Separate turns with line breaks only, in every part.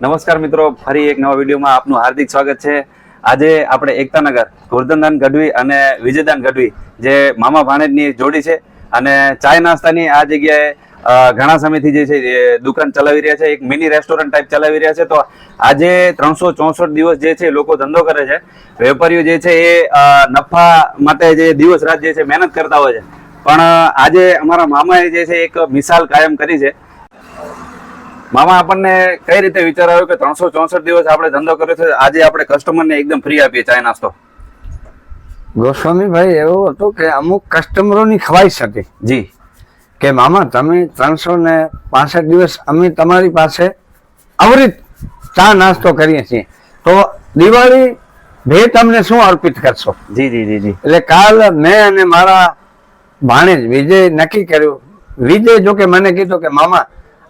નમસ્કાર મિત્રો, ફરી એક નવા વિડીયોમાં આપનું હાર્દિક સ્વાગત છે. આજે આપણે એકતાનગર, ગોરધનદાન ગઢવી અને વિજયદાન ગઢવી જે મામા ભાણેજની જોડી છે અને ચાય નાસ્તાની આ જગ્યાએ ઘણા સમયથી જે છે દુકાન ચલાવી રહ્યા છે, એક મિની રેસ્ટોરન્ટ ટાઈપ ચલાવી રહ્યા છે. તો આજે ત્રણસો ચોસઠ દિવસ જે છે લોકો ધંધો કરે છે. વેપારીઓ જે છે એ નફા માટે જે દિવસ રાત જે છે મહેનત કરતા હોય છે. પણ આજે અમારા મામાએ જે છે એક મિસાલ કાયમ કરી છે. મામા આપણને કઈ રીતે વિચાર આવ્યો કે ત્રણસો ચોસઠ દિવસ આપણે ધંધો કર્યો છે? આજે આપણે કસ્ટમરને એકદમ ફ્રી આપીએ ચાય નાસ્તો.
ગોસ્વામીભાઈ એવું હતું કે અમુક કસ્ટમરોની ખવાઈશ હતી
જી.
કે મામા તમે ત્રણસો ને પાસઠ દિવસ અમે તમારી પાસે અવરિત ચા નાસ્તો કરીએ છીએ. તો દિવાળી ભેટ તમને શું અર્પિત કરશો?
જી જી જી જી.
એટલે કાલ મેં અને મારા ભાણેજ વિજય નક્કી કર્યું. વિજય જો કે મને કીધું કે મામા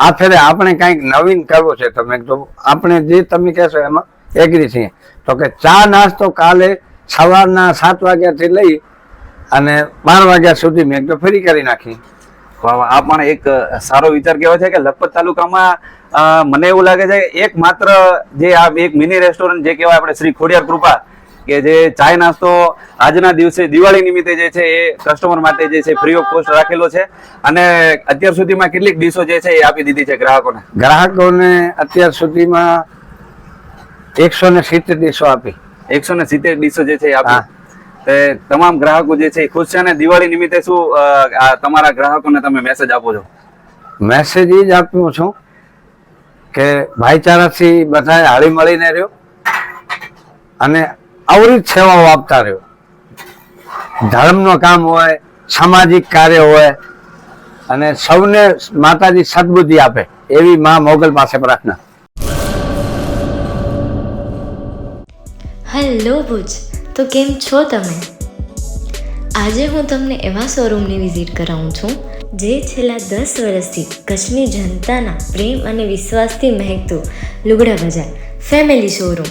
આ ફેરે આપણે કંઈક નવીન કરવું છે તમે તો આપણે જે તમે કહેશો એમાં એગ્રી છીએ. તો કે ચા નાસ્તો કાલે સવારના સાત વાગ્યાથી લઈ અને બાર વાગ્યા સુધી મેં તો ફરી કરી નાખી.
આ પણ એક સારો વિચાર કહેવાય છે કે લખપત તાલુકામાં મને એવું લાગે છે એક માત્ર જે આ એક મિની રેસ્ટોરન્ટ જે કહેવાય આપણે શ્રી ખોડિયાર કૃપા કે જે ચાય નાસ્તો આજના દિવસે દિવાળી નિમિત્તે જે છે એ કસ્ટમર માટે જે છે ફ્રી ઓફ કોસ્ટ રાખેલો છે. અને અત્યાર સુધીમાં કેટલીક ડીશો જે છે એ આપી દીધી છે ગ્રાહકોને.
ગ્રાહકોને અત્યાર સુધીમાં એકસો ને સિત્તેર ડીશો આપી.
એકસો ને સિત્તેર ડીશો જે છે આપી. તમામ ગ્રાહકો જે છે એ ખુશ છે અને દિવાળી નિમિત્તે શું તમારા ગ્રાહકોને તમે મેસેજ આપો છો?
મેસેજ એ જ આપ્યું છું કે ભાઈચારાથી બધાએ હળી મળીને રહ્યો. અને અવરિત સેવાઓ આપતા રહ્યો. ધર્મનો કામ હોય, સામાજિક કાર્ય હોય, અને સૌને માતાજી સદબુદ્ધિ આપે, એવી મા મોગલ પાસે પ્રાર્થના.
હેલો ભુજ, તો કેમ છો તમે? આજે હું તમને એવા શોરૂમની વિઝિટ કરાવું છું, જે છેલ્લા દસ વર્ષથી કચ્છની જનતાના પ્રેમ અને વિશ્વાસથી મહેકતું લુગડા બજાર, ફેમિલી શોરૂમ.